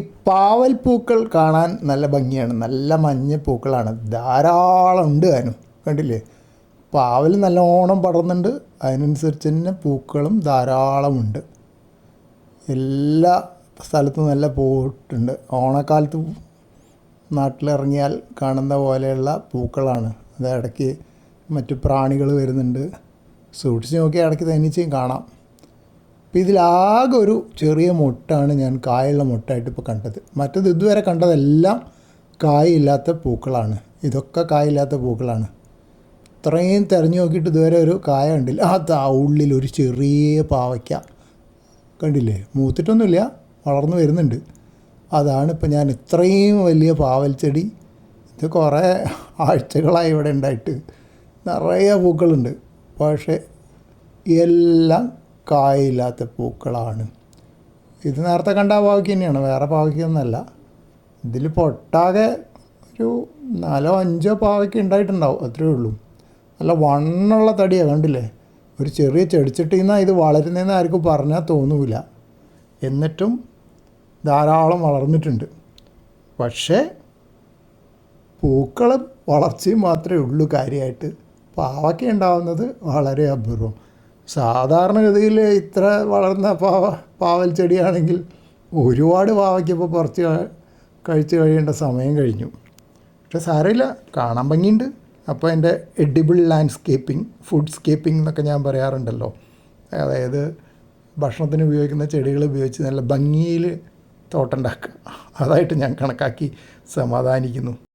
പാവൽ പൂക്കൾ കാണാൻ നല്ല ഭംഗിയാണ്. നല്ല മഞ്ഞ പൂക്കളാണ്. ധാരാളം ഉണ്ട് അതിനും. കണ്ടില്ലേ? പാവൽ നല്ലോണം പടർന്നുണ്ട് അതിനനുസരിച്ച് തന്നെ പൂക്കളും ധാരാളമുണ്ട് എല്ലാ സ്ഥലത്തും നല്ല പൂട്ടുണ്ട് ഓണക്കാലത്ത് നാട്ടിലിറങ്ങിയാൽ കാണുന്ന പോലെയുള്ള പൂക്കളാണ്. അത് ഇടയ്ക്ക് മറ്റു പ്രാണികൾ വരുന്നുണ്ട്. സൂക്ഷിച്ച് നോക്കിയാൽ ഇടയ്ക്ക് തനിച്ചും കാണാം. അപ്പോൾ ഇതിലാകെ ഒരു ചെറിയ മുട്ടാണ് ഞാൻ കായുള്ള മുട്ടായിട്ട് ഇപ്പോൾ കണ്ടത്. മറ്റത് ഇതുവരെ കണ്ടതെല്ലാം കായില്ലാത്ത പൂക്കളാണ്. ഇതൊക്കെ കായില്ലാത്ത പൂക്കളാണ്. ഇത്രയും തിരഞ്ഞു നോക്കിയിട്ട് ഇതുവരെ ഒരു കായ കണ്ടില്ല. അതാ ഉള്ളിൽ ഒരു ചെറിയ പാവയ്ക്ക. കണ്ടില്ലേ? മൂത്തിട്ടൊന്നുമില്ല. വളർന്നു വരുന്നുണ്ട്. അതാണ് ഇപ്പം ഞാൻ ഇത്രയും വലിയ പാവൽ ചെടി. ഇത് കുറേ ആഴ്ചകളായി ഇവിടെ ഉണ്ടായിട്ട്. നിറയെ പൂക്കളുണ്ട്. പക്ഷേ എല്ലാം കായില്ലാത്ത പൂക്കളാണ്. ഇത് നേരത്തെ കണ്ട പാവയ്ക്ക് തന്നെയാണ് വേറെ പാവയ്ക്കൊന്നല്ല ഇതിൽ പൊട്ടാകെ ഒരു നാലോ അഞ്ചോ പാവയ്ക്ക് ഉണ്ടായിട്ടുണ്ടാവും അത്രയേ ഉള്ളൂ. നല്ല വണ്ണുള്ള തടിയാണ് കണ്ടില്ലേ? ഒരു ചെറിയ ചെടിച്ചട്ടിയിൽ നിന്നാണ് ഇത് വളരുന്നതെന്ന് ആർക്കും പറഞ്ഞാൽ തോന്നൂല. എന്നിട്ടും ധാരാളം വളർന്നിട്ടുണ്ട്. പക്ഷേ പൂക്കളും വളർച്ചയും മാത്രമേ ഉള്ളൂ കാര്യമായിട്ട് പാവയ്ക്ക ഉണ്ടാവുന്നത് വളരെ അപൂർവം. സാധാരണഗതിയിൽ ഇത്ര വളർന്ന പാവ പാവൽ ചെടിയാണെങ്കിൽ ഒരുപാട് പാവയ്ക്കിപ്പോൾ പുറത്ത് കഴിച്ച് കഴിയേണ്ട സമയം കഴിഞ്ഞു. പക്ഷെ സാരമില്ല കാണാൻ ഭംഗിയുണ്ട്. അപ്പോൾ എന്റെ എഡിബിൾ ലാൻഡ്സ്കേപ്പിംഗ് ഫുഡ്സ്കേപ്പിംഗ് എന്നൊക്കെ ഞാൻ പറയാറുണ്ടല്ലോ. അതായത് ഭക്ഷണത്തിന് ഉപയോഗിക്കുന്ന ചെടികൾ ഉപയോഗിച്ച് നല്ല ഭംഗിയിൽ തോട്ടമുണ്ടാക്കുക അതായിട്ട് ഞാൻ കണക്കാക്കി സമാധാനിക്കുന്നു.